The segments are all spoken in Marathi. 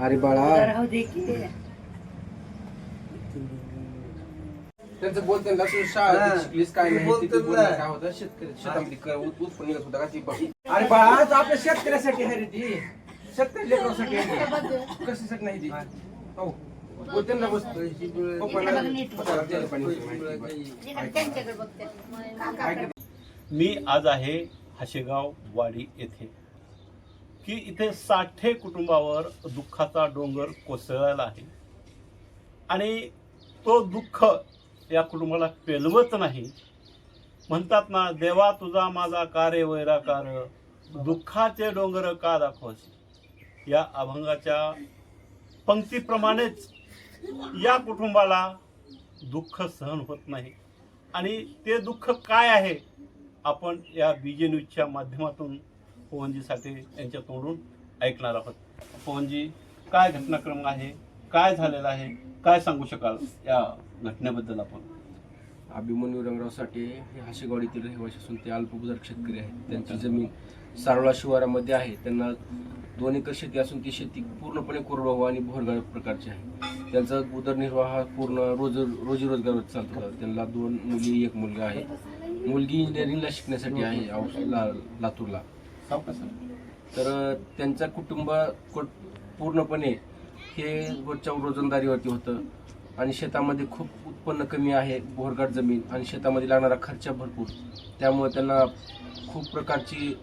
अरे बाळा. राहू दे की. त्यांचं बोल त्यांना तू शाळा हा. शिकलीस काय नाही बोलतो तिथे बोलणं ना. काय होतं? शेतकरी शेतामध्ये क- पण निघत होता का? ती बघ. अरे बाळा आज आपल्या शेतकऱ्यासाठी आहे रे ती. शेतकरी लेकरासाठी आहे ती. कशासाठी नाही ती? हो. बोल त्यांना बस. पप्पाला- पप्पाला द्यायला पाहिजे माहिती. त्यांच्याकडे बघते. ऐक. मी आज आहे हाशेगाव वाडी येथे. की इथे साठे कुटुंबावर दुःखाचा डोंगर कोसळलेला आहे. आणि तो दुःख या कुटुंबाला पेलवत नाही. म्हणतात ना देवा तुझा माझा कार्य वैराकार दुःखाचे डोंगर का दाखवस? या अभंगाच्या पंक्तीप्रमाणेच या कुटुंबाला दुःख सहन होत नाही. आणि ते दुःख काय आहे? आपण या बी जे न्यूजच्या माध्यमातून पवनजी साठे यांच्या तोंडून ऐकणार आहोत. पवनजी काय घटनाक्रम आहे? काय झालेलं आहे? काय सांगू शकाल या घटनेबद्दल आपण? अभिमन्यू रंगराव साठे हे हाशेगावडीतील रहिवासी असून ते अल्पभूधारक शेतकरी आहेत. त्यांची जमीन सारोळा शिवारामध्ये आहे. त्यांना दोन एकर शेती असून ती शेती पूर्णपणे कोरडवाहू आणि भोरगाळ प्रकारची आहे. त्यांचा उदरनिर्वाह हा पूर्ण रोज रोजी रोजगारवर चालतो त्यांना दोन मुली एक मुलगा आहे. मुलगी इंजिनिअरिंगला शिकण्यासाठी आहे औस- ला लातूरला. हो का सर? तर त्यांचं त्यांचा कुटुंब को- पूर्णपणे हे रोजच्या रोजंदारीवरती होतं. आणि शेतामध्ये खूप उत्पन्न कमी आहे बोरगाट जमीन. आणि शेतामध्ये लागणारा खर्च भरपूर. त्यामुळे त्यांना खूप प्रकारची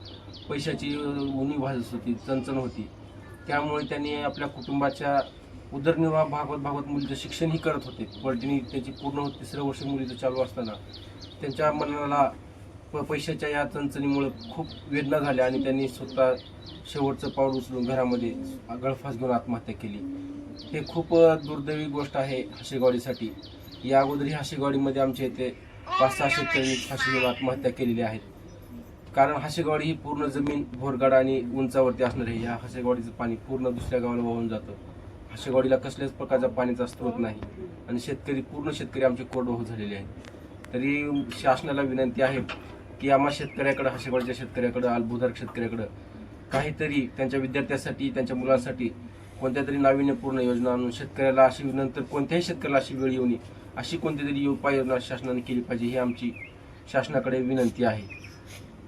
पैशाची उणी उणीव भाजत होती चणचण होती. त्यामुळे त्यांनी आपल्या कुटुंबाच्या उदरनिर्वाह भागवत भागवत मुलीचं शिक्षणही करत होते. पॉलिटेक्निक त्यांची पूर्ण तिसरं वर्ष मुलीचं चालू असताना. त्यांच्या मनाला प- पैशाच्या या चणचणीमुळे खूप वेदना झाल्या आणि त्यांनी स्वतः शेवटचं पाऊल उचलून घरामध्ये गळफास घेऊन आत्महत्या केली. हे खूप दुर्दैवी गोष्ट आहे हाशेगावडीसाठी. या अगोदरही हाशेगावडीमध्ये आमच्या इथे पाच सहा शेतकऱ्यांनी फाशी घेऊन आत्महत्या केलेली आहेत. कारण हाशेगावडी ही पूर्ण जमीन भोरगाड आणि उंचावरती असणार आहे. या हाशेगावडीचं पाणी पूर्ण दुसऱ्या गावाला वाहून जातं. हाशेगावडीला कसल्याच प्रकारचा पाण्याचा स्रोत नाही आणि शेतकरी पूर्ण शेतकरी आमचे कोरडवाहू झालेले आहेत. तरी शासनाला विनंती आहे की आम्हा शेतकऱ्याकडं हशेबाडच्या शेतकऱ्याकडं अल्बुधारक शेतकऱ्याकडं काहीतरी त्यांच्या विद्यार्थ्यांसाठी त्यांच्या मुलांसाठी कोणत्या तरी नाविन्यपूर्ण योजना आणून शेतकऱ्याला अशी नंतर कोणत्याही शेतकऱ्याला अशी वेळ येऊ नये अशी कोणती तरी उपाययोजना शासनाने केली पाहिजे ही आमची शासनाकडे विनंती आहे.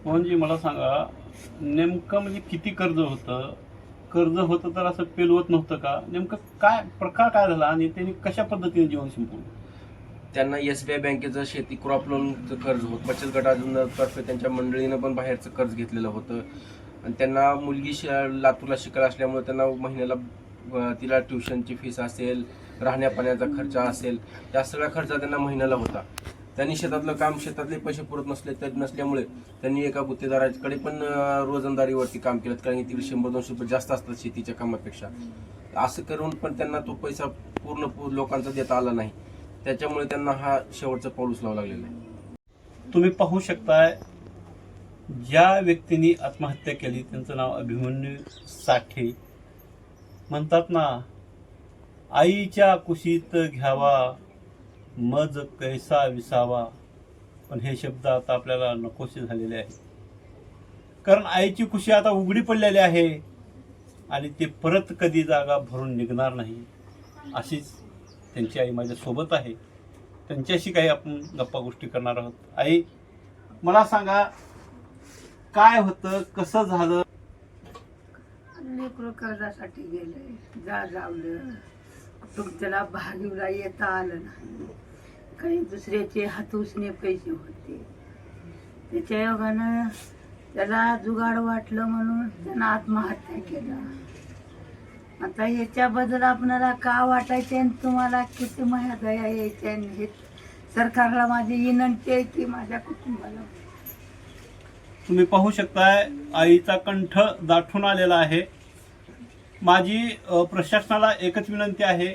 मोहनजी मला सांगा नेमकं म्हणजे किती कर्ज होतं? कर्ज होतं तर असं पेलवत नव्हतं का? नेमकं काय प्रकार काय झाला आणि त्यांनी कशा पद्धतीने जीवन संपवलं? त्यांना एस बी आय बँकेचं शेती क्रॉप लोनचं कर्ज होत. बचत गटातर्फे त्यांच्या मंडळीनं पण बाहेरचं कर्ज घेतलेलं होतं. आणि त्यांना मुलगी श लातूरला शिकायला असल्यामुळे त्यांना महिन्याला तिला ट्युशनची फीस असेल राहण्यापाण्याचा खर्च असेल या सगळ्या खर्च त्यांना महिन्याला होता. त्यांनी शेतातलं काम शेतातले पैसे पुरत नसले तर नसल्यामुळे त्यांनी एका गुत्तेदाराकडे पण रोजंदारीवरती काम केलं. कारण की तिकडे शंभर दोनशे रुपये जास्त असतात शेतीच्या कामापेक्षा. असं करून पण त्यांना तो पैसा पूर्ण लोकांचा देता आला नाही. त्याच्यामुळे त्यांना हा शेवटचा पाऊल उचलावा लागलेला आहे. तुम्ही पाहू शकताय ज्या व्यक्तींनी आत्महत्या केली त्यांचं नाव अभिमन्यू साठे. म्हणतात ना आईच्या कुशीत घ्यावा मज कैसा विसावा. पण हे शब्द आता आपल्याला नकोसे झालेले आहेत. कारण आईची कुशी आता उघडी पडलेली आहे आणि ते परत कधी जागा भरून निघणार नाही. अशीच त्यांची आई माझ्यासोबत आहे. त्यांच्याशी काही आपण गप्पा गोष्टी करणार आहोत. आई मला सांगा काय होतं कसं झालं? लेकरं कर्जासाठी गेले जा जावलं तुमच्याला भागीला येता आलं नाही. काही दुसऱ्याचे हातूसने पैसे होते. त्याच्या योगानं त्याला जुगाड वाटलं म्हणून त्यानं आत्महत्या केला. आता याच्याबद्दल आपणाला का वाटायचे आणि तुम्हाला किती माया दया यायची आणि हे सरकारला माझी विनंती आहे की माझ्या कुटुंबाला. तुम्ही पाहू शकताय आईचा कंठ दाठून आलेला आहे. माझी अ, प्रशासनाला एकच विनंती आहे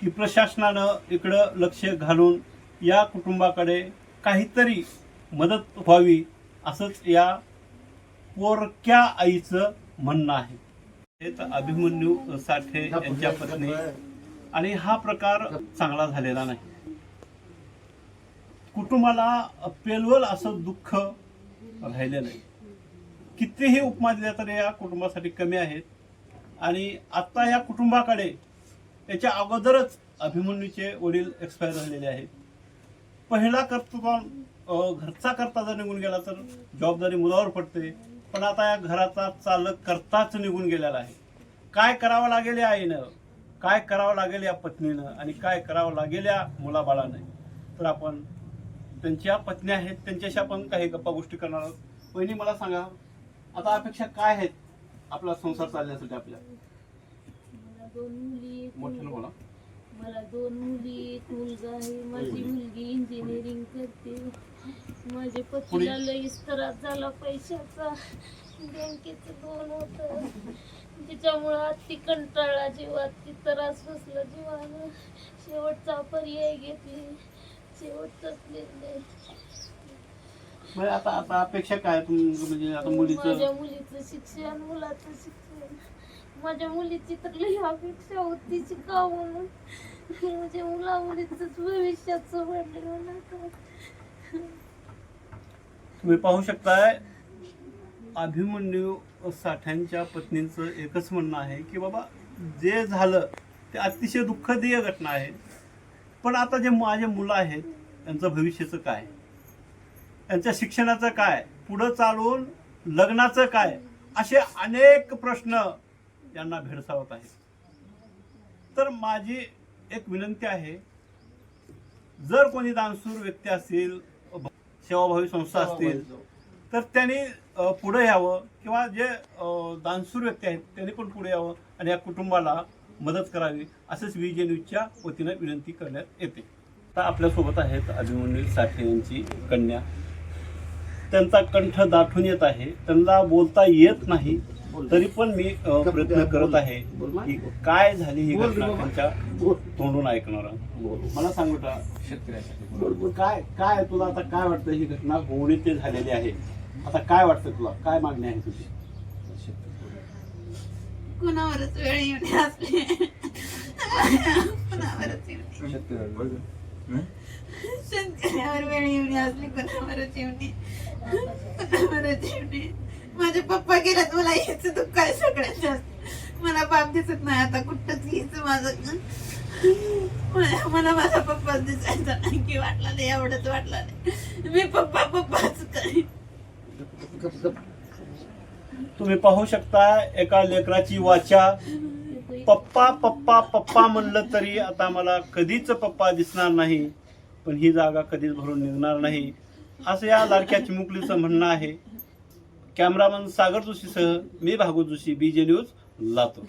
की प्रशासनानं इकडं लक्ष घालून या कुटुंबाकडे काहीतरी मदत व्हावी असंच या पोरक्या आईचं म्हणणं आहे. अभिमन्यू साठे यांच्या पत्नी. आणि हा प्रकार चांगला झालेला नाही. कुटुंबाला पेलवल असं दुःख राहिलेलं आहे कितीही उपमा दिल्या तर या कुटुंबासाठी कमी आहेत. आणि आत्ता या कुटुंबाकडे याच्या अगोदरच अभिमन्यूचे वडील एक्सपायर झालेले आहेत. पहिला कर्तृत्व घरचा करता जर निघून गेला तर जबाबदारी मुलावर पडते. पण आता या घराचा चालक करताच निघून गेलेला आहे. काय करावं लागेल या आईनं? काय करावं लागेल या पत्नीनं? आणि काय करावं लागेल या मुलाबाळानं? तर आपण त्यांच्या पत्नी आहेत त्यांच्याशी आपण काही गप्पा गोष्टी करणार आहोत. वहिनी मला सांगा आता अपेक्षा काय आहेत आपला संसार चालण्यासाठी आपल्या? मोठ्यानं. बोला. मला दोन मुली एक मुलगा आहे. माझी मुलगी इंजिनिअरिंग करते. माझ्या पतीला लई त्रास झाला पैशाचा. बँकेचं लोन होतं. त्याच्यामुळं अति कंटाळा जीवात ती त्रास बसला जीवानं. शेवटचा पर्याय घेतली. शेवटचाच निर्णय. आता आता अपेक्षा काय तुम- म्हणजे आता मुलीचं माझ्या मुलीचं शिक्षण मुलाचं शिक्षण. माझ्या मुलीची तर लई अपेक्षा होती शिकाव म्हणून माझ्या मुला मुलीच भविष्याचं म्हणलं तुम्ही पाहू शकताय अभिमन्यू साठ्यांच्या पत्नींचं एकच म्हणणं आहे की बाबा जे झालं ते अतिशय दुःखदेय घटना आहे. पण आता जे माझे मुलं आहेत त्यांचं भविष्याचं काय? त्यांच्या शिक्षणाचं काय? पुढं चालून लग्नाचं काय? असे अनेक प्रश्न यांना भेडसावत आहेत तर माझी एक विनंती आहे जर कोणी दानशूर व्यक्ती असतील सेवाभावी संस्था असतील तर त्यांनी पुढे यावं किंवा जे अ, दानशूर व्यक्ती आहेत त्यांनी पण पुढे यावं आणि या कुटुंबाला मदत करावी असंच विजय न्यूजच्या वतीनं विनंती करण्यात येते. आता आपल्यासोबत आहेत अभिमन्यू साठे यांची कन्या. त्यांचा कंठ दाटून येत आहे. त्यांना बोलता येत नाही. तरी पण मी प्रयत्न करत आहे की काय झाली ही घटना त्यांच्या तोंडून ऐकणार? मला सांग बेटा. शेतकऱ्यासाठी. काय काय तुला आता काय वाटतं ही घटना होणे ते झालेली आहे? आता काय वाटतं तुला? काय मागणी आहे तुझी? कुणावरच वेळ येऊन असली. कुणावरच येऊन शेतकऱ्यावर वेळ येऊन असली कुणावरच येऊन कुणावरच येऊन माझे पप्पा गेल्यात मला यायचं दुःख आहे सगळ्यात जास्त मला बाप दिसत नाही आता कुठंच यायचं माझं. मला- मला माझा पप्पा दिसायचा नाही की वाटला नाही एवढंच वाटला नाही. मी पप्पा पप्पाच करेन. तुम्ही पाहू शकता एका लेकराची वाचा. पप्पा पप्पा पप्पा म्हणलं तरी आता मला कधीच पप्पा दिसणार नाही पण ही जागा कधीच भरून निघणार नाही. असं या लाडक्या चिमुकलीचं म्हणणं आहे. कॅमेरामन सागर जोशीसह मी Bhagwat Joshi B J news Latur.